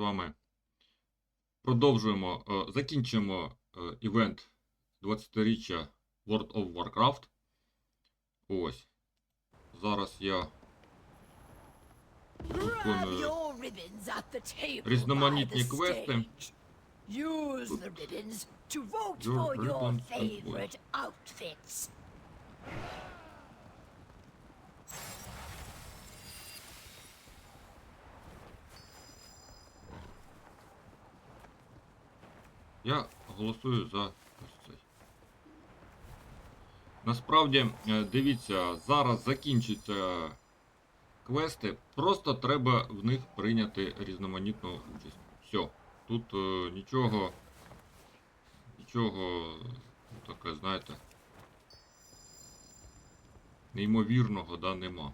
вами продовжуємо, е, закінчимо е, івент 20-річчя World of Warcraft. Ось. Зараз я виконую різноманітні квести. Use the ribbons to vote for your favorite outfits. Я голосую за цей. Насправді, е, дивіться, зараз закінчаться квести. Просто треба в них прийняти різноманітну участь. Все. Тут е, нічого. Нічого ну, таке, знаєте. Неймовірного, да, нема.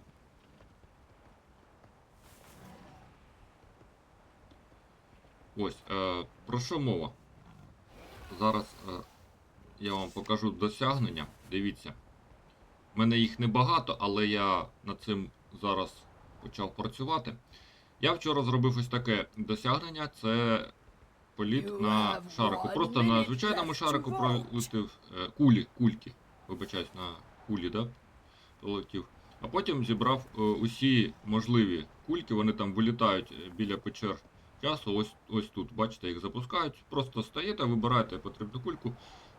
Ось, е, про що мова? Зараз е, я вам покажу досягнення. Дивіться. У мене їх небагато, але я над цим зараз почав працювати. Я вчора зробив ось таке досягнення. Це політ на шарику. Просто на звичайному шарику vote. пролетив е, кулі, кульки. Вибачаюсь, на кулі, да? Пролетів. А потім зібрав е, усі можливі кульки, вони там вилітають біля печер часу. Ось ось тут, бачите, їх запускають. Просто стаєте, вибираєте потрібну кульку,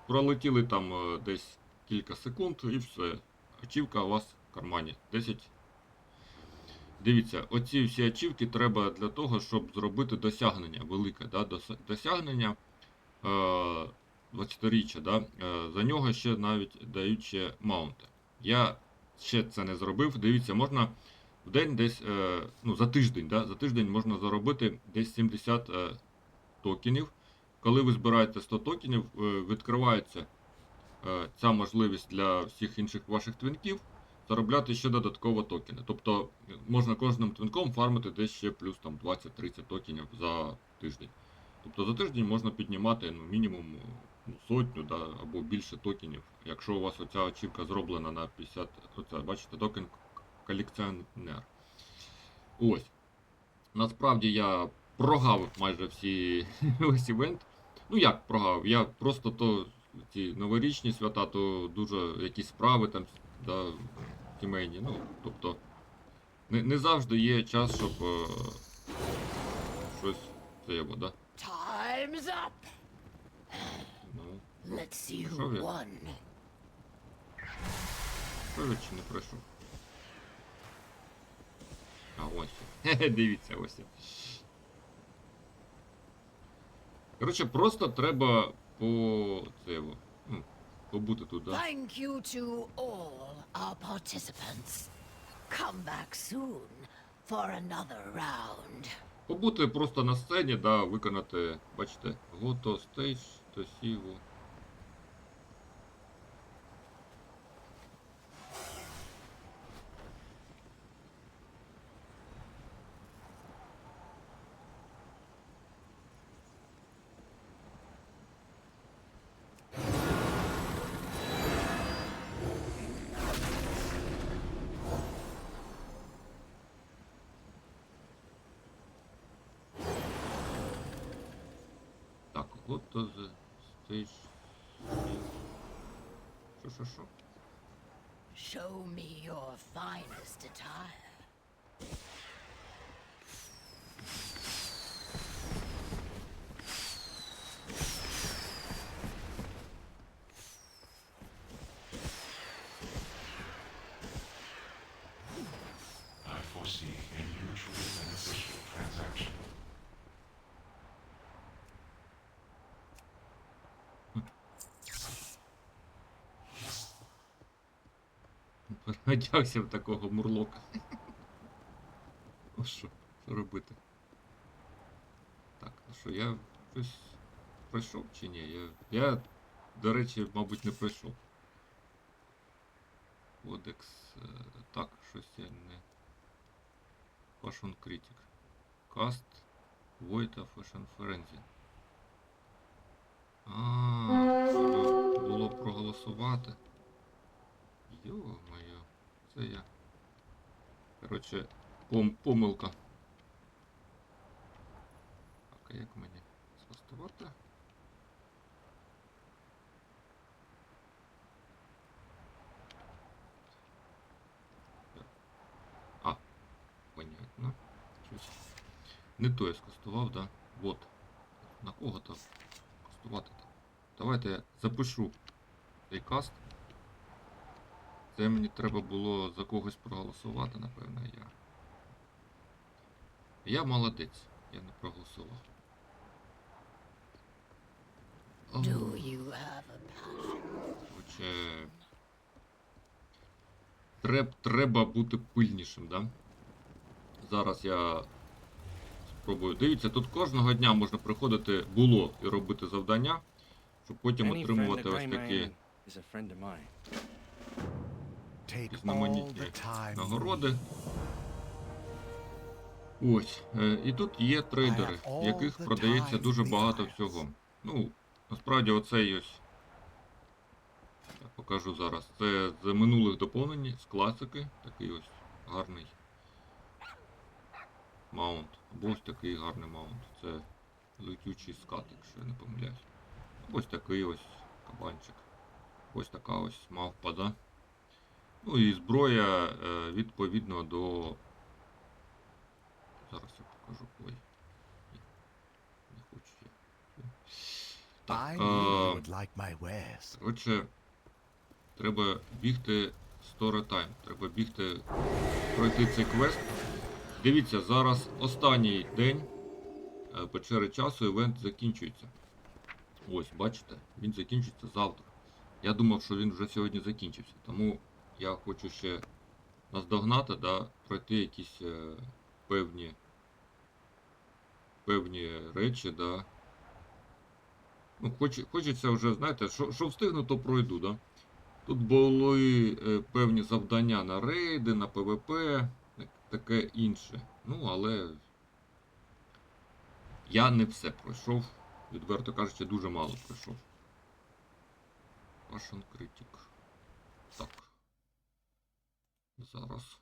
пролетіли там е, десь кілька секунд і все. Ачівка у вас в кармані. 10. Дивіться, оці всі ачівки треба для того, щоб зробити досягнення велике. Да? Досягнення е, 20-річчя. Да? Е, за нього ще навіть дають ще маунти. Я ще це не зробив. Дивіться, можна в день десь, е, ну, за тиждень, да? за тиждень можна заробити десь 70 е, токенів. Коли ви збираєте 100 токенів, е, відкривається ця можливість для всіх інших ваших твінків заробляти ще додатково токени. Тобто можна кожним твінком фармити десь ще плюс там 20-30 токенів за тиждень. Тобто за тиждень можна піднімати ну, мінімум ну, сотню да, або більше токенів. Якщо у вас оця очівка зроблена на 50, оце, бачите, токен колекціонер. Ось. Насправді я прогавив майже всі весь івент. Ну як прогавив? Я просто то ці новорічні свята, то дуже якісь справи там да, сімейні. Ну, тобто не, не завжди є час, щоб е, щось це його, да? Time's up. Ну, Let's see who won. пройшов чи не пройшов? А ось. Дивіться, ось. Коротше, просто треба по це ну, побути тут. Thank you to all our participants. Come back soon for another round. Побути просто на сцені, да, виконати, бачите, гото стейдж, то сіво. Так, гото the стейдж. Що, що, що? Show me your finest attire. I foresee a mutually beneficial transaction. Переодягся в такого мурлока. Що? Що робити? Так, ну що, я щось пройшов чи ні? Я, я до речі, мабуть, не пройшов. Кодекс. е, Так, щось я не. Fashion Critic. Cast Void Fashion Frenzy. А, було проголосувати. Йо-моє, це я. Коротше, пом помилка. як мені скастувати? А, понятно. Щось. Не то я скастував, да? Вот. На кого то кастувати то? Давайте я запишу цей каст. Це мені треба було за когось проголосувати, напевно, я. Я молодець, я не проголосував. Хоче... Треб, треба бути пильнішим, да? Зараз я спробую. Дивіться, тут кожного дня можна приходити було і робити завдання, щоб потім отримувати of ось такі різноманітні нагороди. Ось. е, І тут є трейдери, в яких продається дуже багато всього. Ну, насправді оцей ось. Я покажу зараз. Це з минулих доповнень, з класики. Такий ось гарний маунт. Або ось такий гарний маунт. Це летючий скат, якщо я не помиляюсь. Ось такий ось кабанчик. Ось така ось мавпа, да? Ну і зброя е, відповідно до. Зараз я покажу. Ой. Не хочу я. Так, you е. Коротше, треба бігти story time. Треба бігти пройти цей квест. Дивіться, зараз останній день е, печери часу івент закінчується. Ось, бачите, він закінчиться завтра. Я думав, що він вже сьогодні закінчився. Тому я хочу ще наздогнати, да, пройти якісь е, певні, певні речі, да, Ну, хоч, хочеться вже, знаєте, що, що встигну, то пройду, да? Тут були е, певні завдання на рейди, на ПВП, таке інше. Ну, але я не все пройшов. Відверто кажучи, дуже мало пройшов. Passion Critic. Так. Зараз.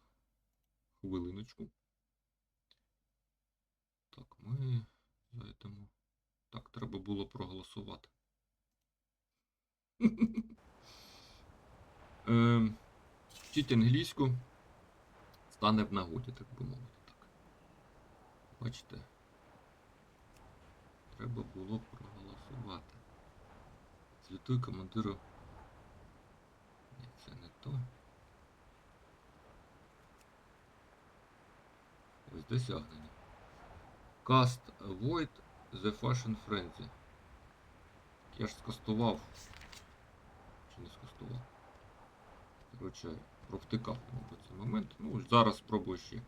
Хвилиночку. Так, ми зайдемо. Так, треба було проголосувати. Ем, Вчіть англійську стане в нагоді, так би мовити. Так. Бачите? Треба було проголосувати. Звітуй командиру. Ні, це не то. Ось досягнення. Cast Void The Fashion Frenzy. Я ж скастував. Чи не скастував? Коротше, провтикав, мабуть, цей момент. Ну, зараз спробую ще.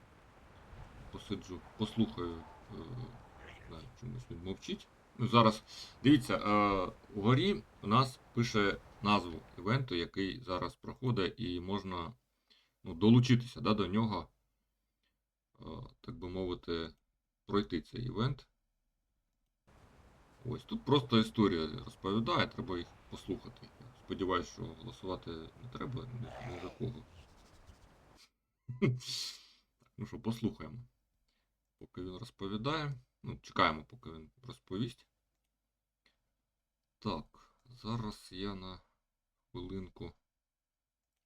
Посиджу, послухаю. Е, чомусь він мовчить. Ну, зараз. Дивіться, е, угорі у нас пише назву івенту, який зараз проходить, і можна ну, долучитися да, до нього. Е, так би мовити, пройти цей івент. Ось тут просто історія розповідає, треба їх послухати. Я сподіваюся, що голосувати не треба ні за кого. Ну що, послухаємо. Поки він розповідає. Ну, чекаємо, поки він розповість. Так, зараз я на хвилинку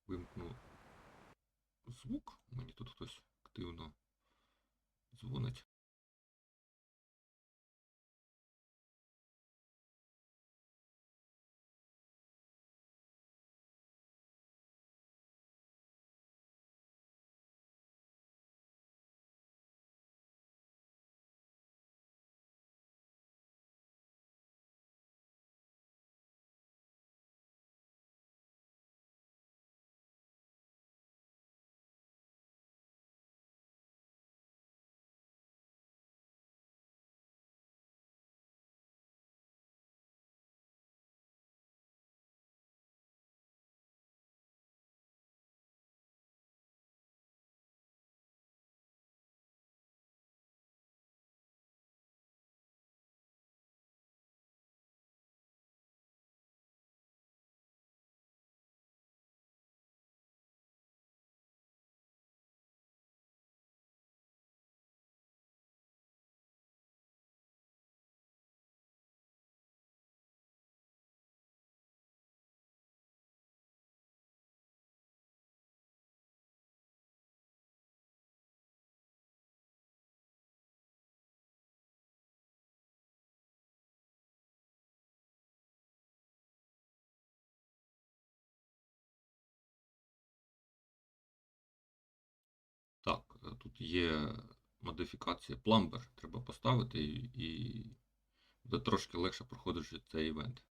вимкну звук. Мені тут хтось активно дзвонить. Тут є модифікація, пламбер треба поставити і, буде трошки легше проходити цей івент.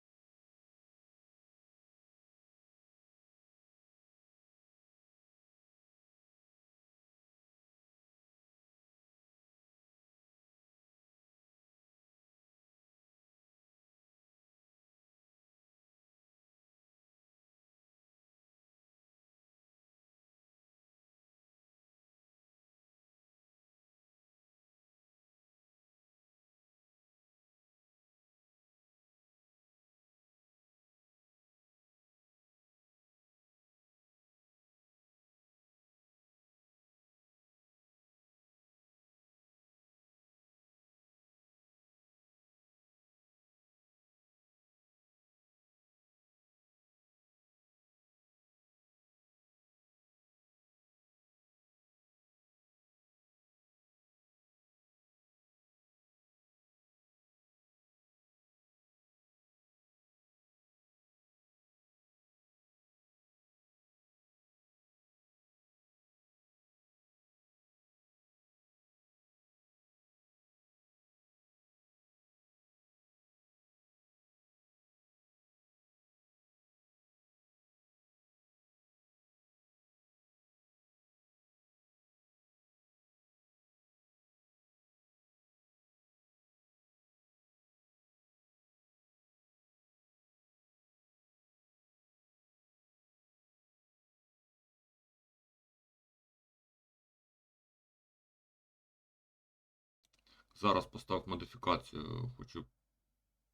Зараз постав модифікацію. Хочу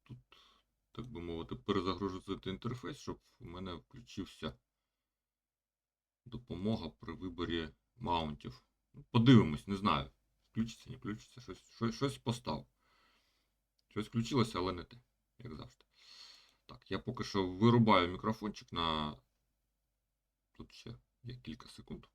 тут, так би мовити, перезагрузити інтерфейс, щоб у мене включився допомога при виборі маунтів. Ну, Подивимось, не знаю. Включиться, не включиться. Щось, щось, щось постав. Щось включилося, але не те, як завжди. Так, я поки що вирубаю мікрофончик на. Тут ще є кілька секунд.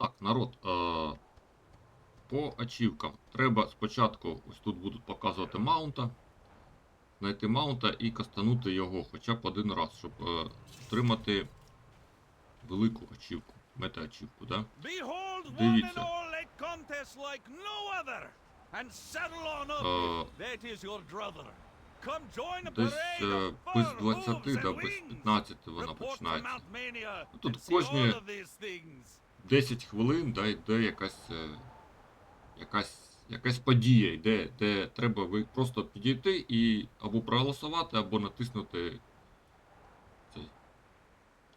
Так, народ. Е- по ачівкам. Треба спочатку, ось тут будуть показувати маунта. Знайти маунта і кастанути його хоча б один раз, щоб е, отримати велику ачівку. Мета-ачівку, да? Дивіться. all a contest like no other, and settle on up. That is your brother. Come join a Десь е, без four 20, да, без wings. 15 вона починається. Тут кожні- all of these things. 10 хвилин, да, йде якась, е, якась, якась подія, йде, де треба ви просто підійти і або проголосувати, або натиснути цей.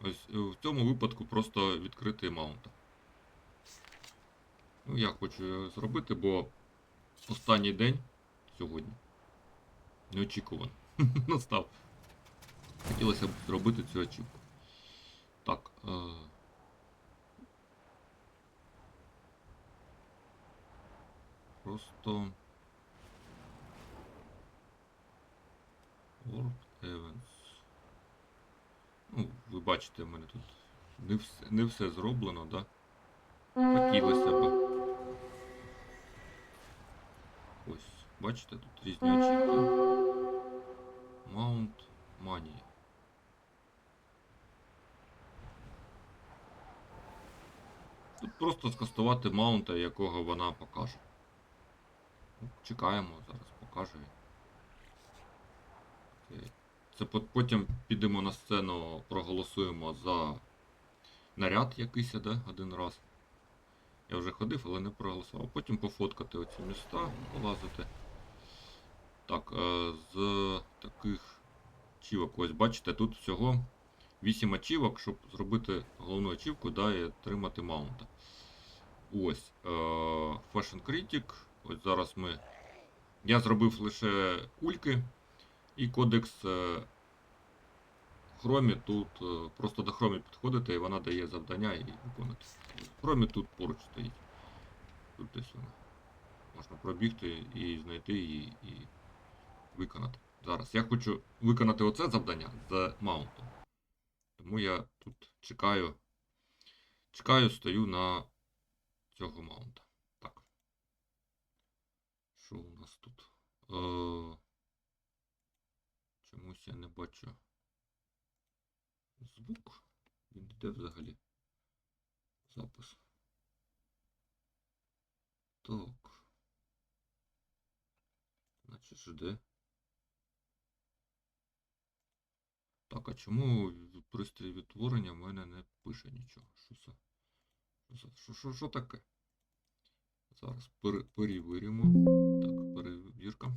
Ось е, в цьому випадку просто відкрити маунта. Ну, я хочу зробити, бо останній день сьогодні. Неочікувано. Настав. Хотілося б зробити цю очівку. Так. Е... Просто. World Events. Ну, ви бачите, в мене тут не все, не все зроблено, да? Хотілося б. Ось, бачите, тут різні очівки. Mount Mania. Тут просто скастувати маунта, якого вона покаже. Чекаємо, зараз покаже. Окей. Це потім підемо на сцену, проголосуємо за наряд якийсь, да, один раз. Я вже ходив, але не проголосував. Потім пофоткати оці міста, полазити. Так, е, з таких ачівок, ось бачите, тут всього 8 ачівок, щоб зробити головну ачівку, да, і отримати маунта. Ось. Е, Fashion Critic. Ось зараз ми. Я зробив лише кульки і кодекс е, Хромі тут е, просто до Хромі підходите і вона дає завдання і виконати. Хромі тут поруч стоїть. Тут десь вона. Можна пробігти і знайти її і виконати. Зараз. Я хочу виконати оце завдання з маунтом. Тому я тут чекаю. Чекаю, стою на цього маунта. Що у нас тут? Е... Чомусь я не бачу звук. Він йде взагалі. Запис. Так. Значить жде. Так, а чому пристрій відтворення в мене не пише нічого? Що це? Що, що, що таке? Зараз пере- перевіримо. Так, перевірка.